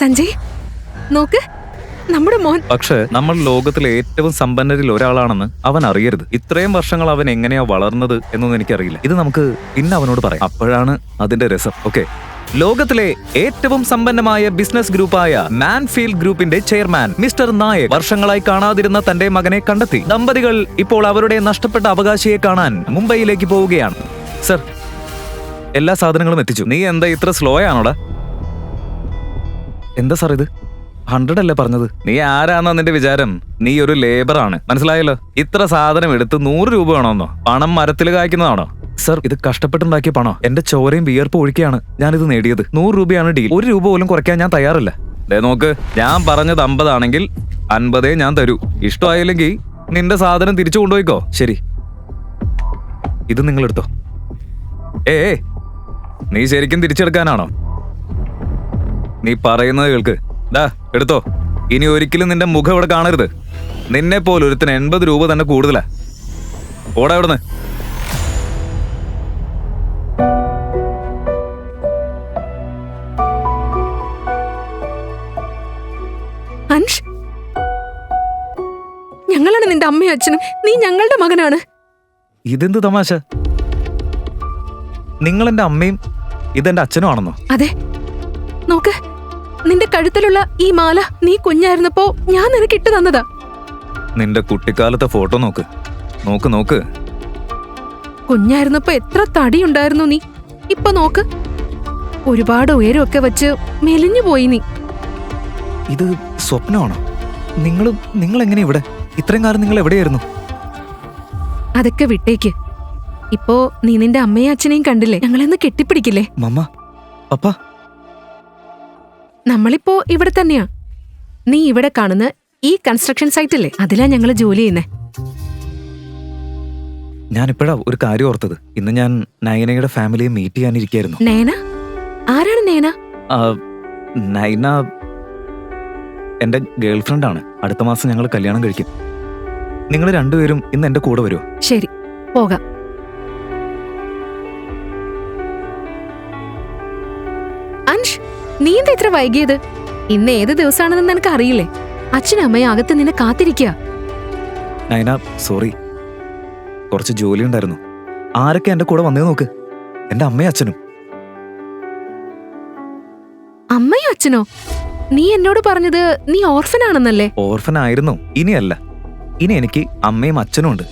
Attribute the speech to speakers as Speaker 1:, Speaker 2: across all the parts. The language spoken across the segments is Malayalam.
Speaker 1: സഞ്ജയ് നോക്ക് നമ്മുടെ മോൻ
Speaker 2: പക്ഷേ നമ്മൾ ലോകത്തിലെ ഏറ്റവും സമ്പന്നരിൽ ഒരാളാണെന്ന് അവൻ അറിയരുത്. ഇത്രയും വർഷങ്ങൾ അവൻ എങ്ങനെയാ വളർന്നത് എന്നൊന്നും എനിക്കറിയില്ല. ഇത് നമുക്ക് പിന്നെ അവനോട് പറയാം. അപ്പോഴാണ് അതിന്റെ രസം. ഓക്കെ. ലോകത്തിലെ ഏറ്റവും സമ്പന്നമായ ബിസിനസ് ഗ്രൂപ്പായ മാൻഫീൽഡ് ഗ്രൂപ്പിന്റെ ചെയർമാൻ മിസ്റ്റർ നായക് വർഷങ്ങളായി കാണാതിരുന്ന തന്റെ മകനെ കണ്ടെത്തി. ദമ്പതികൾ ഇപ്പോൾ അവരുടെ നഷ്ടപ്പെട്ട അവകാശിയെ കാണാൻ മുംബൈയിലേക്ക് പോവുകയാണ്. സർ എല്ലാ സാധനങ്ങളും എത്തിച്ചു. നീ എന്താ ഇത്ര സ്ലോ ആണോടാ? എന്താ സാർ ഇത്? ഹൺഡ്രഡ് അല്ലേ പറഞ്ഞത്? നീ ആരാന്നോ നിന്റെ വിചാരം? നീ ഒരു ലേബർ ആണ്. മനസ്സിലായല്ലോ? ഇത്ര സാധനം എടുത്ത് നൂറ് രൂപ വേണമെന്നോ പണം മരത്തിൽ കായ്ക്കുന്നതാണോ? സർ ഇത് കഷ്ടപ്പെട്ടുണ്ടാക്കിയ പണോ? എന്റെ ചോരയും വിയർപ്പ് ഒഴിക്കുകയാണ് ഞാനിത് നേടിയത്. നൂറ് രൂപയാണ് ഡീൽ ഒരു രൂപ പോലും കുറയ്ക്കാൻ ഞാൻ തയ്യാറല്ല. ദേ നോക്ക് ഞാൻ പറഞ്ഞത് അമ്പതാണെങ്കിൽ അൻപതേ ഞാൻ തരൂ. ഇഷ്ടമായില്ലെങ്കിൽ നിന്റെ സാധനം തിരിച്ചു കൊണ്ടുപോയിക്കോ. ശരി. ഇത് നിങ്ങൾ എടുത്തോ ഏ ഏ, നീ ശരിക്കും തിരിച്ചെടുക്കാനാണോ? നീ പറയുന്നത് കേൾക്ക്. ഡാ എടുത്തോ. ഇനി ഒരിക്കലും നിന്റെ മുഖം ഇവിടെ കാണരുത്. നിന്നെ പോലെ ഒരുത്തിന് എൺപത് രൂപ തന്നെ കൂടുതലാ. ഓടാ ഇവിടുന്ന്.
Speaker 1: ഞങ്ങളാണ് നിന്റെ അമ്മയും അച്ഛനും. നീ ഞങ്ങളുടെ മകനാണ്.
Speaker 2: ഇതെന്ത് തമാശ? നിങ്ങൾ എന്റെ അമ്മയും ഇതെന്റെ അച്ഛനും ആണെന്നോ
Speaker 1: അതെ. നോക്ക്. നിന്റെ കഴുത്തിലുള്ള ഈ മാല നീ കുഞ്ഞായിരുന്നപ്പോ ഞാൻ നിനക്ക് ഇട്ടു തന്നതാ.
Speaker 2: നിന്റെ കുട്ടിക്കാലത്തെ ഫോട്ടോ നോക്ക്. നോക്ക് നോക്ക്.
Speaker 1: കുഞ്ഞായിരുന്നപ്പോ എത്ര തടി ഉണ്ടായിരുന്നു നീ. ഇപ്പൊ നോക്ക്. ഒരുപാട് ഉയരമൊക്കെ വെച്ച് മെലിഞ്ഞു പോയി നീ.
Speaker 2: ഇത് സ്വപ്നമാണോ? നിങ്ങൾ നിങ്ങൾ എങ്ങനെ ഇവിടെ? ഇത്രയും കാലം നിങ്ങൾ എവിടെയായിരുന്നു?
Speaker 1: അതൊക്കെ വിട്ടേക്ക്. ഇപ്പോ നീ നിന്റെ അമ്മയും അച്ഛനെയും കണ്ടില്ലേ? ഞങ്ങളെന്ന് കെട്ടിപ്പിടിക്കില്ലേ?
Speaker 2: മമ്മ പപ്പ
Speaker 1: നമ്മളിപ്പോ ഇവിടെ തന്നെയാ. നീ ഇവിടെ കാണുന്ന ഈ കൺസ്ട്രക്ഷൻ സൈറ്റില്ലേ അതിലാ ഞങ്ങൾ ജോലി ചെയ്യുന്നേ.
Speaker 2: ഞാനിപ്പോഴാ ഒരു കാര്യം ഓർത്തത്. ഇന്ന് ഞാൻ നയനയുടെ ഫാമിലിയെ മീറ്റ് ചെയ്യാനിരിക്കായിരുന്നു.
Speaker 1: നേന ആരാണ് നേന
Speaker 2: ആ, നൈന ഗേൾഫ്രണ്ട് ആണ്. അടുത്ത മാസം ഞങ്ങൾ കല്യാണം കഴിക്കും. നിങ്ങൾ രണ്ടുപേരും ഇന്ന് എന്റെ കൂടെ വരുമോ
Speaker 1: ശരി പോകാം. നീ എന്താ ഇത്ര വൈകിയത്? ഇന്ന് ഏത് ദിവസമാണെന്ന് നിനക്ക് അറിയില്ലേ അച്ഛനും അമ്മയും അകത്ത് നിന്നെ കാത്തിരിക്കുക
Speaker 2: നൈന സോറി. കുറച്ച് ജോലി ഉണ്ടായിരുന്നു ആരൊക്കെ എന്റെ കൂടെ വന്നേ നോക്ക്. എന്റെ അമ്മയും അച്ഛനും.
Speaker 1: അമ്മയും അച്ഛനോ? നീ എന്നോട് പറഞ്ഞത് നീ ഓർഫൻ ആണെന്നല്ലേ
Speaker 2: ഓർഫൻ ആയിരുന്നു ഇനിയല്ല. ഇനി എനിക്ക് അമ്മയും അച്ഛനും ഉണ്ട്.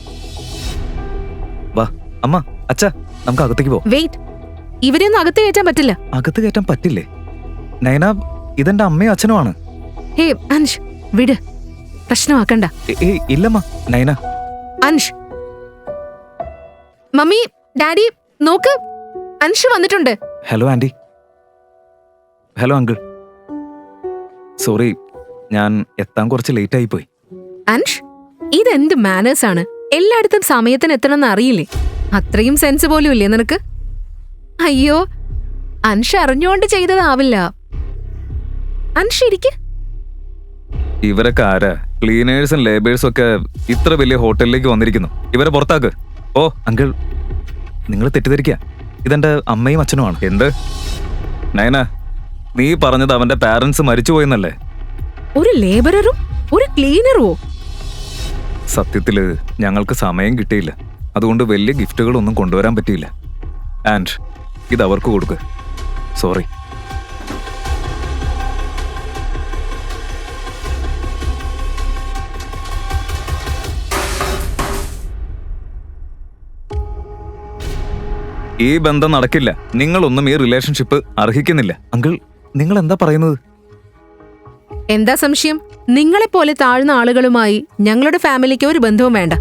Speaker 2: വാ അമ്മ അച്ഛ നമുക്ക് അകത്തേക്ക് പോ.
Speaker 1: വെയിറ്റ്. ഇവരെയൊന്നും അകത്ത് കയറ്റാൻ പറ്റില്ല.
Speaker 2: അകത്ത് കയറ്റാൻ പറ്റില്ലേ? നൈന ഇതെന്റെ അമ്മയും അച്ഛനുമാണ്.
Speaker 1: ഹേ അൻഷ് വിട്. പ്രശ്നമാക്കണ്ട.
Speaker 2: ഇല്ലമ്മ നൈന
Speaker 1: അൻഷ് മമ്മി ഡാഡി നോക്ക്. അൻഷ് വന്നിട്ടുണ്ട്.
Speaker 2: Hello aunty. Hello uncle sorry ഞാൻ എത്താൻ കുറച്ച് ലേറ്റ് ആയി പോയി
Speaker 1: അൻഷ് ഇതെന്ത് മാനേഴ്സ് ആണ്? എല്ലായിടത്തും സമയത്തിന് എത്തണമെന്ന് അറിയില്ലേ? അത്രയും സെൻസ് പോലും ഇല്ലേ നിനക്ക്? അയ്യോ അൻഷ് അറിഞ്ഞുകൊണ്ട് ചെയ്തതാവില്ല.
Speaker 2: ഇവരൊക്കെ ആരാ? ക്ലീനേഴ്സും ലേബേഴ്സും ഒക്കെ ഇത്ര വലിയ ഹോട്ടലിലേക്ക് വന്നിരിക്കുന്നു. ഇവരെ പുറത്താക്ക്. ഓ അങ്കിൾ. നിങ്ങൾ തെറ്റിദ്ധരിക്കുക ഇതെന്റെ അമ്മയും അച്ഛനുമാണ്. എന്ത്? നയന നീ പറഞ്ഞത് അവന്റെ പാരന്റ്സ് മരിച്ചുപോയെന്നല്ലേ
Speaker 1: ഒരു ലേബററും ഒരു ക്ലീനറുമോ
Speaker 2: സത്യത്തിൽ ഞങ്ങൾക്ക് സമയം കിട്ടിയില്ല. അതുകൊണ്ട് വലിയ ഗിഫ്റ്റുകളൊന്നും കൊണ്ടുവരാൻ പറ്റിയില്ല. ആൻഡ് ഇത് അവർക്ക് കൊടുക്കുക സോറി. ഈ ബന്ധം നടക്കില്ല. നിങ്ങളൊന്നും ഈ റിലേഷൻഷിപ്പ് അർഹിക്കുന്നില്ല. അങ്കിൾ നിങ്ങൾ എന്താ പറയുന്നത്?
Speaker 1: എന്താ സംശയം? നിങ്ങളെ നിങ്ങളെപ്പോലെ താഴ്ന്ന ആളുകളുമായി ഞങ്ങളുടെ ഫാമിലിക്ക് ഒരു ബന്ധവും വേണ്ട.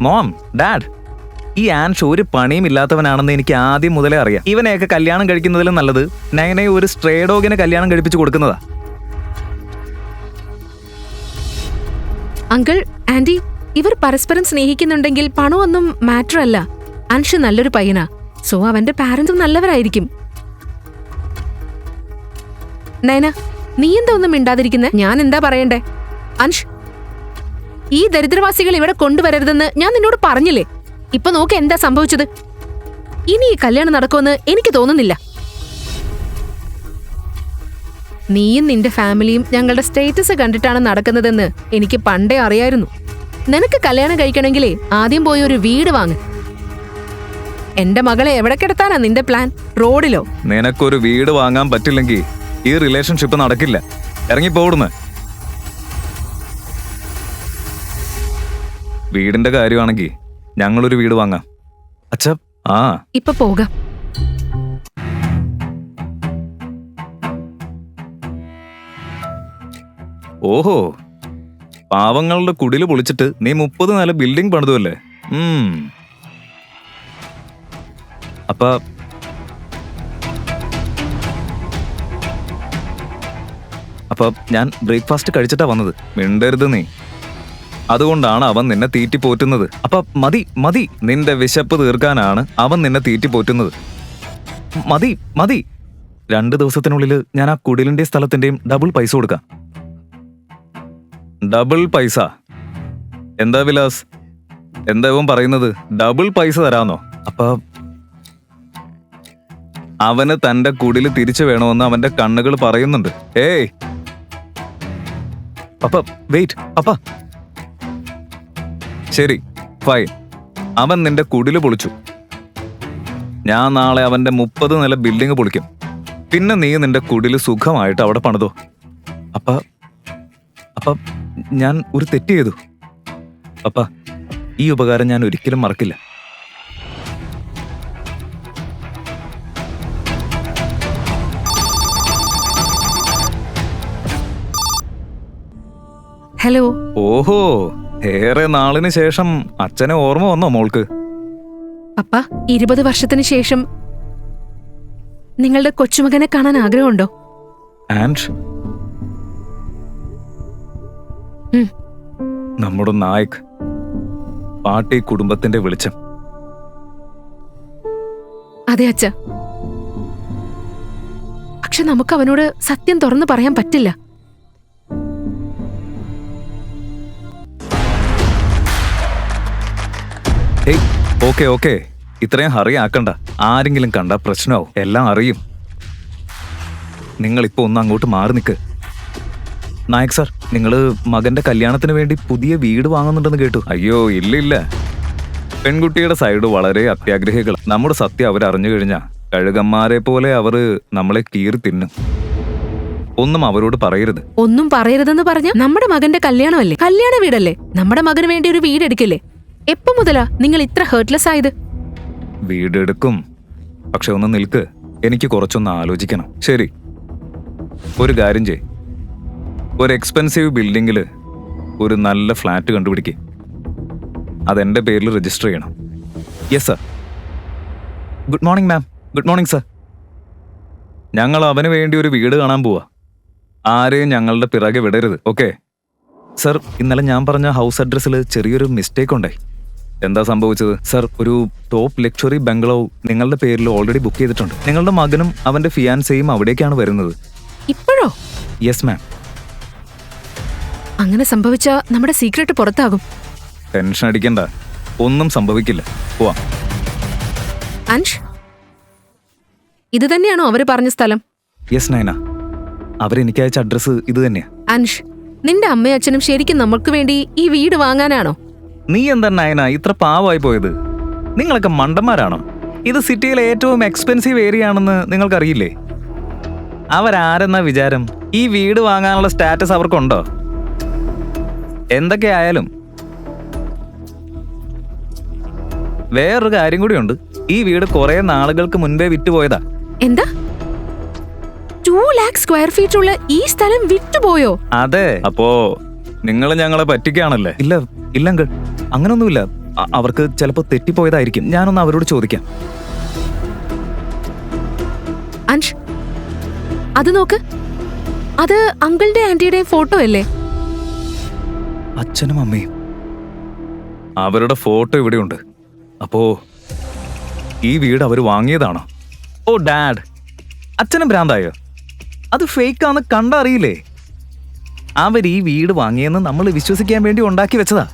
Speaker 2: മോം ഡാഡ് ഈ ആൻഷ് ഒരു പണിയും ഇല്ലാത്തവനാണെന്ന് എനിക്ക് ആദ്യം മുതലേ അറിയാം. ഇവനെയൊക്കെ കല്യാണം കഴിക്കുന്നതിലും നല്ലത് നയനെ ഒരു സ്ട്രേഡോഗിനെ കല്യാണം കഴിപ്പിച്ചു കൊടുക്കുന്നതാ.
Speaker 1: അങ്കിൾ ആന്റി ഇവർ പരസ്പരം സ്നേഹിക്കുന്നുണ്ടെങ്കിൽ പണമൊന്നും മാറ്റർ അല്ല അൻഷ് നല്ലൊരു പയ്യനാ. സോ അവന്റെ പാരന്റ്സും നല്ലവരായിരിക്കും. നയന നീ എന്താ ഒന്നും മിണ്ടാതിരിക്കുന്നെ? ഞാൻ എന്താ പറയണ്ടേ? അൻഷ് ഈ ദരിദ്രവാസികൾ ഇവിടെ കൊണ്ടുവരരുതെന്ന് ഞാൻ നിന്നോട് പറഞ്ഞില്ലേ? ഇപ്പൊ നോക്ക് എന്താ സംഭവിച്ചത്. ഇനി ഈ കല്യാണം നടക്കുമെന്ന് എനിക്ക് തോന്നുന്നില്ല. നീയും നിന്റെ ഫാമിലിയും ഞങ്ങളുടെ സ്റ്റേറ്റസ് കണ്ടിട്ടാണ് നടക്കുന്നതെന്ന് എനിക്ക് പണ്ടേ അറിയായിരുന്നു. നിനക്ക് കല്യാണം കഴിക്കണമെങ്കിലേ ആദ്യം പോയി ഒരു വീട് വാങ്ങ്. എന്റെ മകളെ എവിടെ കിടത്താനാ നിന്റെ പ്ലാൻ റോഡിലോ?
Speaker 2: നിനക്കൊരു വീട് വാങ്ങാൻ പറ്റില്ലെങ്കിൽ ഈ റിലേഷൻഷിപ്പ് നടക്കില്ല. ഇറങ്ങിപ്പോടുന്ന് വീടിന്റെ കാര്യമാണെങ്കിൽ ഞങ്ങളൊരു വീട് വാങ്ങാം. അച്ഛ. ആ.
Speaker 1: ഇപ്പൊ പോകാം.
Speaker 2: ഓഹോ. പാവങ്ങളുടെ കുടിൽ പൊളിച്ചിട്ട് നീ മുപ്പത് നില ബിൽഡിംഗ് പണിതുമല്ലേ ഉം. അപ്പ അപ്പൊ ഞാൻ ബ്രേക്ക്ഫാസ്റ്റ് കഴിച്ചിട്ടാ വന്നത്. മിണ്ടരുത് നീ. അതുകൊണ്ടാണ് അവൻ നിന്നെ തീറ്റി പോറ്റുന്നത്. അപ്പൊ മതി മതി നിന്റെ വിശപ്പ് തീർക്കാനാണ് അവൻ നിന്നെ തീറ്റി പോറ്റുന്നത്. മതി മതി. രണ്ട് ദിവസത്തിനുള്ളിൽ ഞാൻ ആ കുടിലിന്റെ സ്ഥലത്തിന്റെയും ഡബിൾ പൈസ കൊടുക്കാം. ഡബിൾ പൈസ? എന്താ വിലാസ്? എന്താ ഇവൻ പറയുന്നത്? ഡബിൾ പൈസ തരാന്നോ? അപ്പൊ അവന് തന്റെ കുടിൽ തിരിച്ചു വേണമെന്ന് അവന്റെ കണ്ണുകൾ പറയുന്നുണ്ട്. ഏയ്. അപ്പ വെയിറ്റ് അപ്പ. ശരി ഫൈൻ അവൻ നിന്റെ കുടിൽ പൊളിച്ചു. ഞാൻ നാളെ അവന്റെ മുപ്പത് നില ബിൽഡിംഗ് പൊളിക്കും. പിന്നെ നീ നിന്റെ കുടിൽ സുഖമായിട്ട് അവിടെ പണിതോ. അപ്പ അപ്പ ഞാൻ ഒരു തെറ്റ് ചെയ്തു. അപ്പ ഈ ഉപകാരം ഞാൻ ഒരിക്കലും മറക്കില്ല.
Speaker 1: ഹലോ.
Speaker 2: ഓഹോ ഏറെ നാളിന് ശേഷം അച്ഛനെ ഓർമ്മ വന്നോ മോൾക്ക്?
Speaker 1: അപ്പ ഇരുപത് വർഷത്തിന് ശേഷം നിങ്ങളുടെ കൊച്ചുമകനെ കാണാൻ ആഗ്രഹമുണ്ടോ?
Speaker 2: ആൻഡ്?
Speaker 1: ഉം.
Speaker 2: നമ്മുടെ നായക് പാട്ടി കുടുംബത്തിന്റെ വെളിച്ചം.
Speaker 1: അതെ അച്ഛ. പക്ഷെ നമുക്ക് അവനോട് സത്യം തുറന്നു പറയാൻ പറ്റില്ല.
Speaker 2: ഏയ് ഓക്കെ ഓക്കെ. ഇത്രയും ഹറി ആക്കണ്ട ആരെങ്കിലും കണ്ട പ്രശ്നമാവും. എല്ലാം അറിയും. നിങ്ങൾ ഇപ്പോൾ ഒന്ന് അങ്ങോട്ട് മാറി നിൽക്ക് നായക് സാർ നിങ്ങൾ മകന്റെ കല്യാണത്തിന് വേണ്ടി പുതിയ വീട് വാങ്ങുന്നുണ്ടെന്ന് കേട്ടു. അയ്യോ ഇല്ല ഇല്ല പെൺകുട്ടിയുടെ സൈഡ് വളരെ അത്യാഗ്രഹികൾ നമ്മുടെ സത്യം അവർ അറിഞ്ഞു കഴിഞ്ഞാൽ കഴുകന്മാരെ പോലെ അവർ നമ്മളെ കീറി തിന്നും. ഒന്നും അവരോട് പറയരുത്.
Speaker 1: ഒന്നും പറയരുതെന്ന് പറഞ്ഞ നമ്മുടെ മകന്റെ കല്യാണമല്ലേ? കല്യാണ വീടല്ലേ? നമ്മുടെ മകന് വേണ്ടി ഒരു വീട് എടുക്കില്ലേ എപ്പോ മുതലാ നിങ്ങൾ ഇത്ര ഹേർട്ട്ലെസ് ആയത്?
Speaker 2: വീടെടുക്കും പക്ഷെ ഒന്ന് നിൽക്ക്. എനിക്ക് കുറച്ചൊന്ന് ആലോചിക്കണം. ശരി. ഒരു കാര്യം ചെയ് ഒരു എക്സ്പെൻസീവ് ബിൽഡിങ്ങിൽ ഒരു നല്ല ഫ്ലാറ്റ് കണ്ടുപിടിക്കുക അതെന്റെ പേരിൽ രജിസ്റ്റർ ചെയ്യണം. Yes sir good morning ma'am good morning sir ഞങ്ങൾ അവന് വേണ്ടി ഒരു വീട് കാണാൻ പോവാ. ആരെയും ഞങ്ങളുടെ പിറകെ വിടരുത് ഓക്കെ സർ ഇന്നലെ ഞാൻ പറഞ്ഞ ഹൗസ് അഡ്രസ്സിൽ ചെറിയൊരു മിസ്റ്റേക്ക് ഉണ്ടായി. എന്താ സംഭവിച്ചത്? സർ ഒരു ടോപ്പ് ലക്ഷറി ബംഗ്ലോ നിങ്ങളുടെ പേരിൽ ഓൾറെഡി ബുക്ക് ചെയ്തിട്ടുണ്ട്. നിങ്ങളുടെ മകനും അവന്റെ ഫിയാൻസയും അവിടേക്കാണ് വരുന്നത്.
Speaker 1: ഇപ്പോഴോ?
Speaker 2: യെസ് മാം
Speaker 1: അങ്ങനെ സംഭവിച്ച നമ്മുടെ സീക്രട്ട് പുറത്താകും.
Speaker 2: ടെൻഷൻ അടിക്കണ്ട. ഒന്നും സംഭവിക്കില്ല. പോവാം.
Speaker 1: അൻഷ് ഇത് തന്നെയാണോ അവർ പറഞ്ഞ സ്ഥലം?
Speaker 2: യെസ് നയന. അവരെനിക്ക് അയച്ച അഡ്രസ്സ് ഇത് തന്നെയാ.
Speaker 1: അൻഷ് നിന്റെ അമ്മയും അച്ഛനും ശരിക്കും നമുക്ക് വേണ്ടി ഈ വീട് വാങ്ങാനാണോ?
Speaker 2: നീ എന്താ നയന? ഇത്ര പാവമായി പോയത്. നിങ്ങളൊക്കെ മണ്ടന്മാരാണോ? ഇത് സിറ്റിയിലെ ഏറ്റവും എക്സ്പെൻസീവ് ഏരിയ ആണെന്ന് നിങ്ങൾക്കറിയില്ലേ? അവരാരെന്നാ വിചാരം? ഈ വീട് വാങ്ങാനുള്ള സ്റ്റാറ്റസ് അവർക്കുണ്ടോ? എന്തൊക്കെ ആയാലും. വേറൊരു കാര്യം കൂടിയുണ്ട്. ഈ വീട് കുറെ നാളുകൾക്ക് മുൻപേ വിറ്റുപോയതാ.
Speaker 1: എന്താ? ടൂ ലാക്ക് സ്ക്വയർ ഫീറ്റ് ഉള്ള ഈ സ്ഥലം വിറ്റുപോയോ?
Speaker 2: അതെ. അപ്പോ നിങ്ങൾ ഞങ്ങളെ പറ്റിക്കാണല്ലേ ഇല്ല ഇല്ലങ്കൾ അങ്ങനൊന്നുമില്ല. അവർക്ക് ചിലപ്പോ തെറ്റിപ്പോയതായിരിക്കും. ഞാനൊന്ന് അവരോട് ചോദിക്കാം.
Speaker 1: അൻഷ് അത് നോക്ക്. അത് അങ്കിളിന്റെ ആന്റിയുടെ ഫോട്ടോ അല്ലേ?
Speaker 2: അച്ഛനും അമ്മയും. അവരുടെ ഫോട്ടോ ഇവിടെയുണ്ട്. അപ്പോ ഈ വീട് അവർ വാങ്ങിയതാണോ? ഓ ഡാഡ്. അച്ഛനും ഭ്രാന്തായോ? അത് ഫേക്കാന്ന് കണ്ടറിയില്ലേ? അവർ ഈ വീട് വാങ്ങിയെന്ന് നമ്മൾ വിശ്വസിക്കാൻ വേണ്ടി ഉണ്ടാക്കി വെച്ചതാ.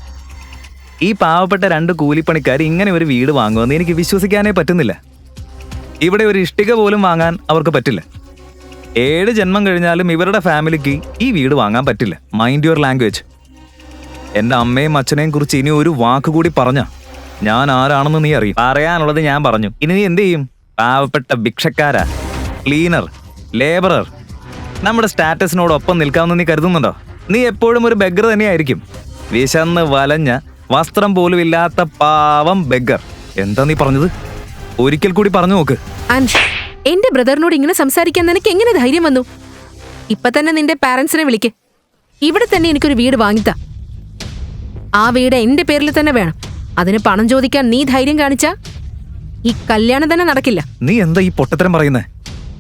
Speaker 2: ഈ പാവപ്പെട്ട രണ്ട് കൂലിപ്പണിക്കാർ ഇങ്ങനെ ഒരു വീട് വാങ്ങുമെന്ന് എനിക്ക് വിശ്വസിക്കാനേ പറ്റുന്നില്ല. ഇവിടെ ഒരു ഇഷ്ടിക പോലും വാങ്ങാൻ അവർക്ക് പറ്റില്ല. ഏഴ് ജന്മം കഴിഞ്ഞാലും ഇവരുടെ ഫാമിലിക്ക് ഈ വീട് വാങ്ങാൻ പറ്റില്ല. മൈൻഡ് യുവർ ലാംഗ്വേജ് എന്റെ അമ്മയും അച്ഛനെയും കുറിച്ച് ഇനി ഒരു വാക്ക് കൂടി പറഞ്ഞ ഞാൻ ആരാണെന്ന് നീ അറിയും. പറയാനുള്ളത് ഞാൻ പറഞ്ഞു. ഇനി നീ എന്ത് ചെയ്യും? പാവപ്പെട്ട ഭിക്ഷക്കാരാ. ക്ലീനർ ലേബറർ നമ്മുടെ സ്റ്റാറ്റസിനോടൊപ്പം നിൽക്കാമെന്ന് നീ കരുതുന്നുണ്ടോ? നീ എപ്പോഴും ഒരു ബെഗർ തന്നെയായിരിക്കും. വിശന്ന് വലഞ്ഞ വസ്ത്രം പോലും ഇല്ലാത്ത പാവം ബെഗർ. എന്താ നീ പറഞ്ഞത്? ഒരിക്കൽ കൂടി പറഞ്ഞു നോക്ക്.
Speaker 1: അൻഷ് എന്റെ ബ്രദറിനോട് ഇങ്ങനെ സംസാരിക്കാൻ നിനക്ക് എങ്ങനെ ധൈര്യം വന്നു? ഇപ്പൊ തന്നെ നിന്റെ പാരന്റ്സിനെ വിളിക്ക്. ഇവിടെ തന്നെ എനിക്കൊരു വീട് വാങ്ങിത്താ ആ വീട് എന്റെ പേരിൽ തന്നെ വേണം. അതിന് പണം ചോദിക്കാൻ നീ ധൈര്യം കാണിച്ച ഈ കല്യാണം തന്നെ നടക്കില്ല.
Speaker 2: നീ എന്താ ഈ പൊട്ടത്തരം പറയുന്നേ?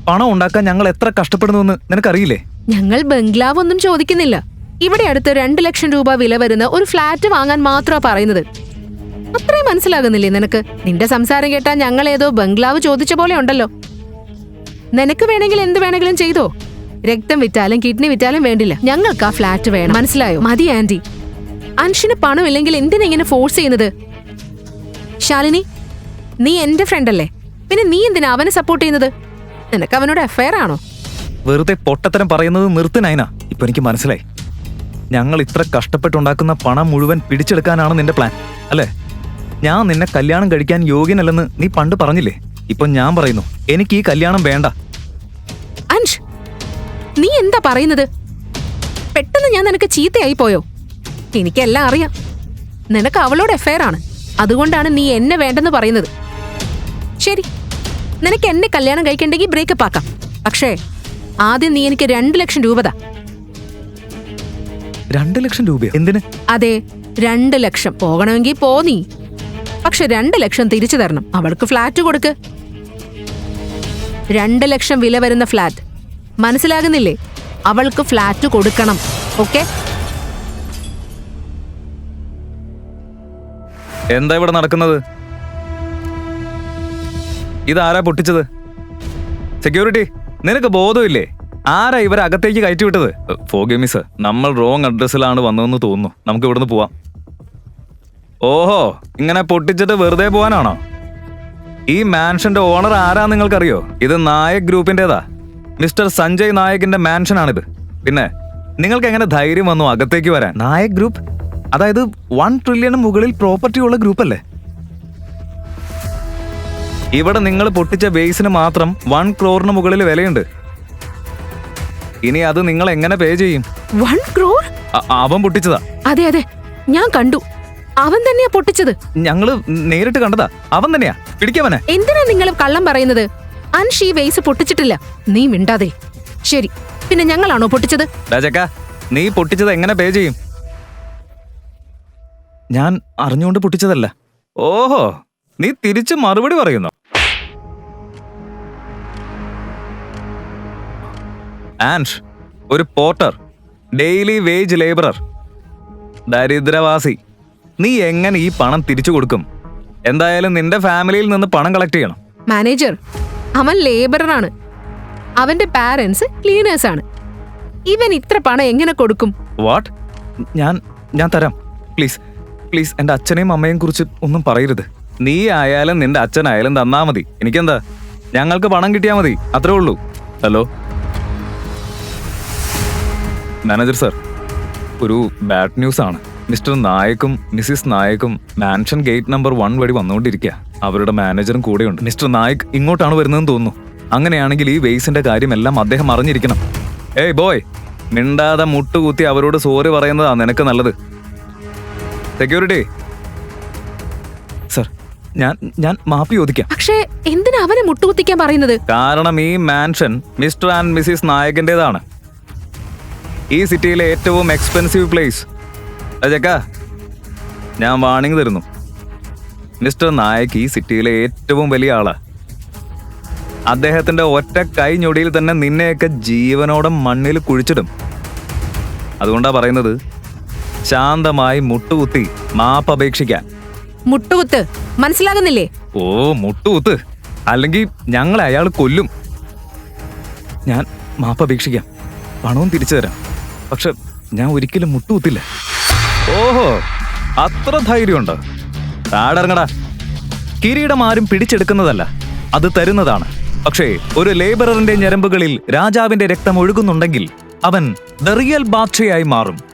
Speaker 2: പണം ഉണ്ടാക്കാൻ ഞങ്ങൾ എത്ര കഷ്ടപ്പെടുന്നുവെന്ന് നിനക്കറിയില്ലേ?
Speaker 1: ഞങ്ങൾ ബംഗ്ലാവ് ഒന്നും ചോദിക്കുന്നില്ല. ഇവിടെ അടുത്ത് രണ്ട് ലക്ഷം രൂപ വില വരുന്ന ഒരു ഫ്ലാറ്റ് വാങ്ങാൻ മാത്രമാണ് പറയുന്നത്. അത്രയും മനസ്സിലാകുന്നില്ലേ നിനക്ക്? നിന്റെ സംസാരം കേട്ടാൽ ഞങ്ങൾ ഏതോ ബംഗ്ലാവ് ചോദിച്ച പോലെ ഉണ്ടല്ലോ. നിനക്ക് വേണമെങ്കിൽ എന്ത് വേണമെങ്കിലും ചെയ്തോ? രക്തം വിറ്റാലും കിഡ്നി വിറ്റാലും വേണ്ടില്ല. ഞങ്ങൾക്ക് ആ ഫ്ലാറ്റ് വേണം. മനസ്സിലായോ? മതി ആന്റി. അൻഷിന് പണമില്ലെങ്കിൽ എന്തിനാ ഇങ്ങനെ ഫോഴ്സ് ചെയ്യുന്നത്? ശാലിനി നീ എന്റെ ഫ്രണ്ട് അല്ലേ? പിന്നെ നീ എന്തിനാ അവനെ സപ്പോർട്ട് ചെയ്യുന്നത്? നിനക്ക് അവനോട് അഫയർ ആണോ?
Speaker 2: വെറുതെ പൊട്ടത്തരം പറയുന്നത് നിർത്തിനയന ഇപ്പൊ എനിക്ക് മനസ്സിലായി. ഞങ്ങൾ ഇത്ര കഷ്ടപ്പെട്ടുണ്ടാക്കുന്ന പണം മുഴുവൻ പിടിച്ചെടുക്കാനാണ് നിന്റെ പ്ലാൻ അല്ലേ? ഞാൻ നിന്നെ കല്യാണം കഴിക്കാൻ യോഗ്യനല്ലെന്ന് നീ പണ്ട് പറഞ്ഞില്ലേ? ഇപ്പൊ ഞാൻ പറയുന്നു എനിക്ക് ഈ കല്യാണം വേണ്ട.
Speaker 1: അൻഷ് നീ എന്താ പറയുന്നത്? പെട്ടെന്ന് ഞാൻ നിനക്ക് ചീത്തയായി പോയോ? എനിക്കെല്ലാം അറിയാം. നിനക്ക് അവളോട് എഫയർ ആണ്. അതുകൊണ്ടാണ് നീ എന്നെ വേണ്ടെന്ന് പറയുന്നത്. ശരി നിനക്ക് എന്നെ കല്യാണം കഴിക്കണ്ടെങ്കിൽ ബ്രേക്കപ്പ് ആക്കാം. പക്ഷേ ആദ്യം നീ എനിക്ക് രണ്ട് ലക്ഷം രൂപ താ.
Speaker 2: രണ്ട് ലക്ഷം രൂപ എന്തിന്?
Speaker 1: അതെ രണ്ട് ലക്ഷം. പോകണമെങ്കിൽ പോ നീ. പക്ഷെ രണ്ട് ലക്ഷം തിരിച്ചു തരണം. അവൾക്ക് ഫ്ലാറ്റ് കൊടുക്ക്. രണ്ട് ലക്ഷം വില വരുന്ന ഫ്ലാറ്റ് മനസ്സിലാകുന്നില്ലേ? അവൾക്ക് ഫ്ലാറ്റ് കൊടുക്കണം. ഓക്കെ?
Speaker 2: എന്താ ഇവിടെ നടക്കുന്നത്? ഇതാരാ പൊട്ടിച്ചത്? സെക്യൂരിറ്റി നിനക്ക് ബോധമില്ലേ? ആരാ ഇവരെ അകത്തേക്ക് കയറ്റി വിട്ടത് ഫോഗി മിസ് നമ്മൾ റോങ് അഡ്രസ്സിലാണ് വന്നതെന്ന് തോന്നുന്നു. നമുക്ക് ഇവിടുന്ന് പോവാം. ഓഹോ ഇങ്ങനെ പൊട്ടിച്ചിട്ട് വെറുതെ പോവാനാണോ? ഈ മാൻഷന്റെ ഓണർ ആരാ നിങ്ങൾക്കറിയോ? ഇത് നായക് ഗ്രൂപ്പിന്റേതാ. മിസ്റ്റർ സഞ്ജയ് നായകിന്റെ മാൻഷനാണിത്. പിന്നെ നിങ്ങൾക്ക് എങ്ങനെ ധൈര്യം വന്നു അകത്തേക്ക് വരാൻ? നായക് ഗ്രൂപ്പ്? അതായത് വൺ ട്രില്യണ് മുകളിൽ പ്രോപ്പർട്ടി ഉള്ള ഗ്രൂപ്പ് അല്ലേ ഇവിടെ നിങ്ങൾ പൊട്ടിച്ച ബേസിന് മാത്രം വൺ ക്രോറിന് മുകളിൽ വിലയുണ്ട്. ഇനി അത് നിങ്ങൾ എങ്ങനെ പേ ചെയ്യും?
Speaker 1: വൺ ക്രോർ?
Speaker 2: അവൻ പൊട്ടിച്ചതാ.
Speaker 1: അതെ അതെ. ഞാൻ കണ്ടു. അവൻ തന്നെയാ പൊട്ടിച്ചത്.
Speaker 2: ഞങ്ങൾ നേരിട്ട് കണ്ടതാ. അവൻ തന്നെയാ. പിടിക്കവനെ
Speaker 1: എന്തിനാ നിങ്ങൾ കള്ളം പറയുന്നത്? അൻഷ് ഈ വേസ് പൊട്ടിച്ചിട്ടില്ല. നീ മിണ്ടാതെ. ശരി. പിന്നെ ഞങ്ങളാണോ പൊട്ടിച്ചത്?
Speaker 2: രാജക്ക നീ പൊട്ടിച്ചത് എങ്ങനെ പേ ചെയ്യും? ഞാൻ അറിഞ്ഞുകൊണ്ട് പൊട്ടിച്ചതല്ല. ഓഹോ നീ തിരിച്ചു മറുപടി പറയുന്നു? ആൻഷ് ഒരു പോർട്ടർ ഡെയിലി വേജ് ലേബറർ ദരിദ്രവാസി. നീ എങ്ങനെ ഈ പണം തിരിച്ചു കൊടുക്കും? എന്തായാലും നിന്റെ ഫാമിലിയിൽ നിന്ന് പണം കളക്ട് ചെയ്യണം.
Speaker 1: മാനേജർ അവൻ ലേബറാണ് അവന്റെ പാരന്റ്സ് ക്ലീനേഴ്സ് ആണ്. ഇവൻ ഇത്ര പണം എങ്ങനെ കൊടുക്കും?
Speaker 2: വാട്ട് ഞാൻ ഞാൻ തരാം. പ്ലീസ് പ്ലീസ് എന്റെ അച്ഛനെയും അമ്മയെയും കുറിച്ച് ഒന്നും പറയരുത്. നീ ആയാലും നിന്റെ അച്ഛനായാലും തന്നാ മതി. എനിക്കെന്താ? ഞങ്ങൾക്ക് പണം കിട്ടിയാ മതി. അത്രേ ഉള്ളൂ. ഹലോ മാനേജർ സാർ ഒരു ബാഡ് ന്യൂസ് ആണ് മിസ്റ്റർ നായക്കും മിസ്സിസ് നായക്കും മാൻഷൻ ഗേറ്റ് നമ്പർ വൺ വഴി വന്നുകൊണ്ടിരിക്കുക അവരുടെ മാനേജറും കൂടെയുണ്ട്. മിസ്റ്റർ നായക് ഇങ്ങോട്ടാണ് വരുന്നതെന്ന് തോന്നുന്നു. അങ്ങനെയാണെങ്കിൽ ഈ വെയ്സിന്റെ കാര്യമെല്ലാം അദ്ദേഹം അറിഞ്ഞിരിക്കണം. ഏയ് ബോയ് മിണ്ടാതെ മുട്ടുകുത്തി അവരോട് സോറി പറയുന്നതാ നിനക്ക് നല്ലത്. സെക്യൂരിറ്റി. സർ ഞാൻ ഞാൻ മാപ്പി ചോദിക്കാം.
Speaker 1: പക്ഷേ എന്തിനാ അവനെ മുട്ടുകുത്തിക്കാൻ പറയുന്നത്?
Speaker 2: കാരണം ഈ മാൻഷൻ മിസ്റ്റർ ആൻഡ് മിസ്സിസ് നായകന്റേതാണ്. ഈ സിറ്റിയിലെ ഏറ്റവും എക്സ്പെൻസീവ് പ്ലേസ് അജക്ക ഞാൻ വാണിംഗ് തരുന്നു. മിസ്റ്റർ നായക് ഈ സിറ്റിയിലെ ഏറ്റവും വലിയ ആളാ. അദ്ദേഹത്തിന്റെ ഒറ്റ കൈ ഞൊടിയിൽ തന്നെ നിന്നെയൊക്കെ ജീവനോടെ മണ്ണിൽ കുഴിച്ചിടും. അതുകൊണ്ടാ പറയുന്നത് ശാന്തമായി മുട്ടുകുത്തി മാപ്പ് അപേക്ഷിക്കാൻ.
Speaker 1: മുട്ടുകുത്ത്? മനസ്സിലാകുന്നില്ലേ?
Speaker 2: ഓ മുട്ടുകുത്ത്. അല്ലെങ്കിൽ ഞങ്ങളെ അയാൾ കൊല്ലും. ഞാൻ മാപ്പ് അപേക്ഷിക്കാം. പണവും തിരിച്ചു തരാം. പക്ഷെ ഞാൻ ഒരിക്കലും മുട്ടുകുത്തില്ല. ഓഹോ അത്ര ധൈര്യമുണ്ടോ. താടിറങ്ങടാ കിരീടം ആരും പിടിച്ചെടുക്കുന്നതല്ല അത് തരുന്നതാണ്. പക്ഷേ ഒരു ലേബററിന്റെ ഞരമ്പുകളിൽ രാജാവിന്റെ രക്തം ഒഴുകുന്നുണ്ടെങ്കിൽ അവൻ ദ റിയൽ ബാദ്ഷയായി മാറും.